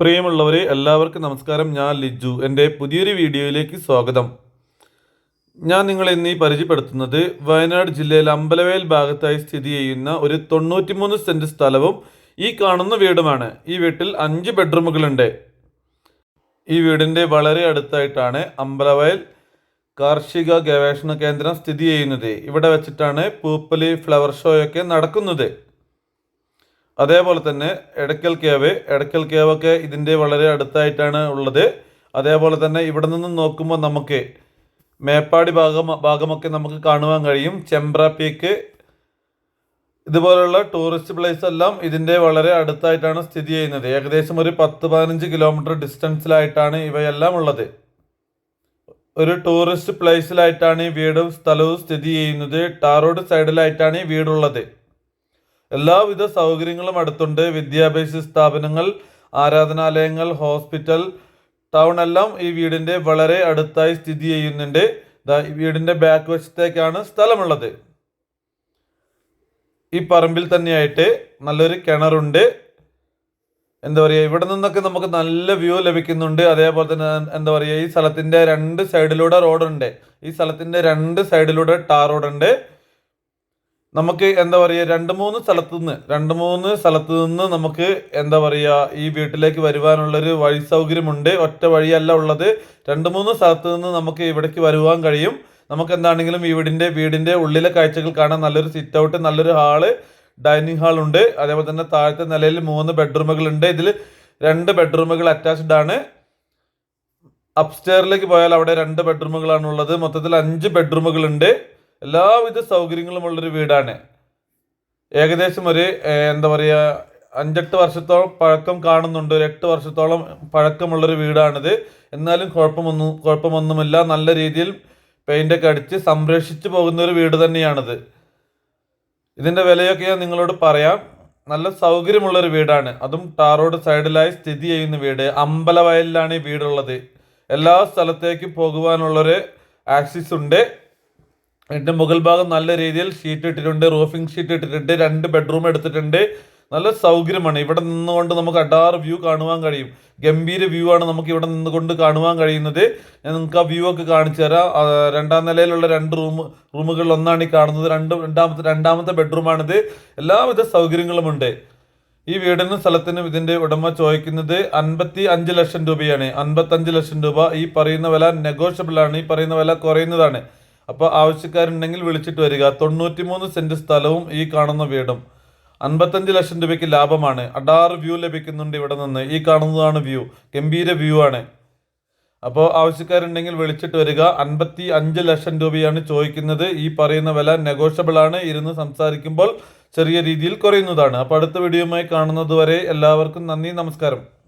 പ്രിയമുള്ളവരെ എല്ലാവർക്കും നമസ്കാരം. ഞാൻ ലിജു. എന്റെ പുതിയൊരു വീഡിയോയിലേക്ക് സ്വാഗതം. ഞാൻ നിങ്ങളെ ഇന്ന് പരിചയപ്പെടുത്തുന്നത് വയനാട് ജില്ലയിൽ അമ്പലവേൽ ഭാഗത്തായി സ്ഥിതി ചെയ്യുന്ന ഒരു തൊണ്ണൂറ്റിമൂന്ന് സെന്റ് സ്ഥലവും ഈ കാണുന്ന വീടുമാണ്. ഈ വീട്ടിൽ അഞ്ച് ബെഡ്റൂമുകളുണ്ട്. ഈ വീടിന്റെ വളരെ അടുത്തായിട്ടാണ് അമ്പലവയൽ കാർഷിക ഗവേഷണ കേന്ദ്രം സ്ഥിതി ചെയ്യുന്നത്. ഇവിടെ വെച്ചിട്ടാണ് പൂപ്പലി ഫ്ലവർ ഷോയൊക്കെ നടക്കുന്നത്. അതേപോലെ തന്നെ എടക്കൽ കേവ് എടക്കൽ കേവൊക്കെ ഇതിന്റെ വളരെ അടുത്തായിട്ടാണ് ഉള്ളത്. അതേപോലെ തന്നെ ഇവിടെ നിന്ന് നോക്കുമ്പോൾ നമുക്ക് മേപ്പാടി ഭാഗം ഭാഗമൊക്കെ നമുക്ക് കാണുവാൻ കഴിയും. ചെമ്പ്ര പീക്ക് ഇതുപോലുള്ള ടൂറിസ്റ്റ് പ്ലേസ് എല്ലാം ഇതിന്റെ വളരെ അടുത്തായിട്ടാണ് സ്ഥിതി ചെയ്യുന്നത്. ഏകദേശം ഒരു പത്ത് പതിനഞ്ച് കിലോമീറ്റർ ഡിസ്റ്റൻസിലായിട്ടാണ് ഇവയെല്ലാം ഉള്ളത്. ഒരു ടൂറിസ്റ്റ് പ്ലേസിലായിട്ടാണ് ഈ വീടും സ്ഥലവും സ്ഥിതി ചെയ്യുന്നത്. ടാറോഡ് സൈഡിലായിട്ടാണ് ഈ വീടുള്ളത്. എല്ലാവിധ സൗകര്യങ്ങളും അടുത്തുണ്ട്. വിദ്യാഭ്യാസ സ്ഥാപനങ്ങൾ ആരാധനാലയങ്ങൾ ഹോസ്പിറ്റൽ ടൗൺ എല്ലാം ഈ വീടിന്റെ വളരെ അടുത്തായി സ്ഥിതി ചെയ്യുന്നുണ്ട്. വീടിന്റെ ബാക്ക് വശത്തേക്കാണ് സ്ഥലമുള്ളത്. ഈ പറമ്പിൽ തന്നെയായിട്ട് നല്ലൊരു കിണറുണ്ട്. എന്താ പറയുക ഇവിടെ നിന്നൊക്കെ നമുക്ക് നല്ല വ്യൂ ലഭിക്കുന്നുണ്ട്. അതേപോലെ തന്നെ എന്താ പറയുക ഈ സ്ഥലത്തിന്റെ രണ്ട് സൈഡിലൂടെ റോഡുണ്ട്. ഈ സ്ഥലത്തിന്റെ രണ്ട് സൈഡിലൂടെ ടാർ റോഡുണ്ട്. നമുക്ക് എന്താ പറയുക രണ്ട് മൂന്ന് സ്ഥലത്തു നിന്ന് രണ്ട് മൂന്ന് സ്ഥലത്തു നിന്ന് നമുക്ക് എന്താ പറയുക ഈ വീട്ടിലേക്ക് വരുവാനുള്ളൊരു വഴി സൗകര്യമുണ്ട്. ഒറ്റ വഴിയല്ല ഉള്ളത്. രണ്ട് മൂന്ന് സ്ഥലത്തു നിന്ന് നമുക്ക് ഇവിടേക്ക് വരുവാൻ കഴിയും. നമുക്ക് എന്താണെങ്കിലും ഈ വീടിന്റെ വീടിന്റെ ഉള്ളിലെ കാഴ്ചകൾ കാണാൻ നല്ലൊരു സിറ്റ് ഔട്ട് നല്ലൊരു ഹാൾ ഡൈനിങ് ഹാൾ ഉണ്ട്. അതേപോലെ തന്നെ താഴത്തെ നിലയിൽ മൂന്ന് ബെഡ്റൂമുകൾ ഉണ്ട്. ഇതിൽ രണ്ട് ബെഡ്റൂമുകൾ അറ്റാച്ച്ഡ് ആണ്. അപ്സ്റ്റെയറിലേക്ക് പോയാൽ അവിടെ രണ്ട് ബെഡ്റൂമുകളാണുള്ളത്. മൊത്തത്തിൽ അഞ്ച് ബെഡ്റൂമുകൾ ഉണ്ട് എല്ലാവിധ സൗകര്യങ്ങളും ഉള്ളൊരു വീടാണ്. ഏകദേശം ഒരു എന്താ പറയുക അഞ്ചെട്ട് വർഷത്തോളം പഴക്കം കാണുന്നുണ്ട്. ഒരു എട്ട് വർഷത്തോളം പഴക്കമുള്ളൊരു വീടാണിത്. എന്നാലും കുഴപ്പമൊന്നും കുഴപ്പമൊന്നുമില്ല. നല്ല രീതിയിൽ പെയിന്റൊക്കെ അടിച്ച് സംരക്ഷിച്ചു പോകുന്ന ഒരു വീട് തന്നെയാണിത്. ഇതിന്റെ വിലയൊക്കെ ഞാൻ നിങ്ങളോട് പറയാം. നല്ല സൗകര്യമുള്ളൊരു വീടാണ്. അതും ടാർ റോഡ് സൈഡിലായി സ്ഥിതി ചെയ്യുന്ന വീട്. അമ്പലവയലിലാണ് ഈ വീടുള്ളത്. എല്ലാ സ്ഥലത്തേക്കും പോകുവാനുള്ളൊരു ആക്സിസ് ഉണ്ട്. ഇതിന്റെ മുകൾ ഭാഗം നല്ല രീതിയിൽ ഷീറ്റ് ഇട്ടിട്ടുണ്ട് റൂഫിംഗ് ഷീറ്റ് ഇട്ടിട്ടുണ്ട് രണ്ട് ബെഡ്റൂം എടുത്തിട്ടുണ്ട്. നല്ല സൗകര്യമാണ്. ഇവിടെ നിന്നുകൊണ്ട് നമുക്ക് അഡാർ വ്യൂ കാണുവാൻ കഴിയും. ഗംഭീര വ്യൂ ആണ് നമുക്ക് ഇവിടെ നിന്നുകൊണ്ട് കാണുവാൻ കഴിയുന്നത്. ഞാൻ നിങ്ങൾക്ക് ആ വ്യൂ ഒക്കെ കാണിച്ചു തരാം. രണ്ടാം നിലയിലുള്ള രണ്ട് റൂം റൂമുകളിൽ ഒന്നാണ് ഈ കാണുന്നത്. രണ്ട് രണ്ടാമത്തെ രണ്ടാമത്തെ ബെഡ്റൂമാണിത് എല്ലാവിധ സൗകര്യങ്ങളുമുണ്ട് ഈ വീടിനും സ്ഥലത്തിനും ഇതിന്റെ ഉടമ ചോദിക്കുന്നത് അൻപത്തി അഞ്ച് ലക്ഷം രൂപയാണ്. അൻപത്തഞ്ച് ലക്ഷം രൂപ ഈ പറയുന്ന വില നെഗോഷ്യബിൾ ആണ്. ഈ പറയുന്ന വില കുറയുന്നതാണ്. അപ്പോൾ ആവശ്യക്കാരുണ്ടെങ്കിൽ വിളിച്ചിട്ട് വരിക. തൊണ്ണൂറ്റി മൂന്ന് സെന്റ് സ്ഥലവും ഈ കാണുന്ന വീടും. അൻപത്തഞ്ച് ലക്ഷം രൂപയ്ക്ക് ലാഭമാണ്. അഡാറ് വ്യൂ ലഭിക്കുന്നുണ്ട് ഇവിടെ നിന്ന്. ഈ കാണുന്നതാണ് വ്യൂ. ഗംഭീര വ്യൂ ആണ്. അപ്പോൾ ആവശ്യക്കാരുണ്ടെങ്കിൽ വിളിച്ചിട്ട് വരിക. അൻപത്തി അഞ്ച് ലക്ഷം രൂപയാണ് ചോദിക്കുന്നത്. ഈ പറയുന്ന വില നെഗോഷ്യബിൾ ആണ്. ഇരുന്ന് സംസാരിക്കുമ്പോൾ ചെറിയ രീതിയിൽ കുറയുന്നതാണ്. അപ്പോൾ അടുത്ത വീഡിയോയുമായി കാണുന്നത് വരെ എല്ലാവർക്കും നന്ദി നമസ്കാരം.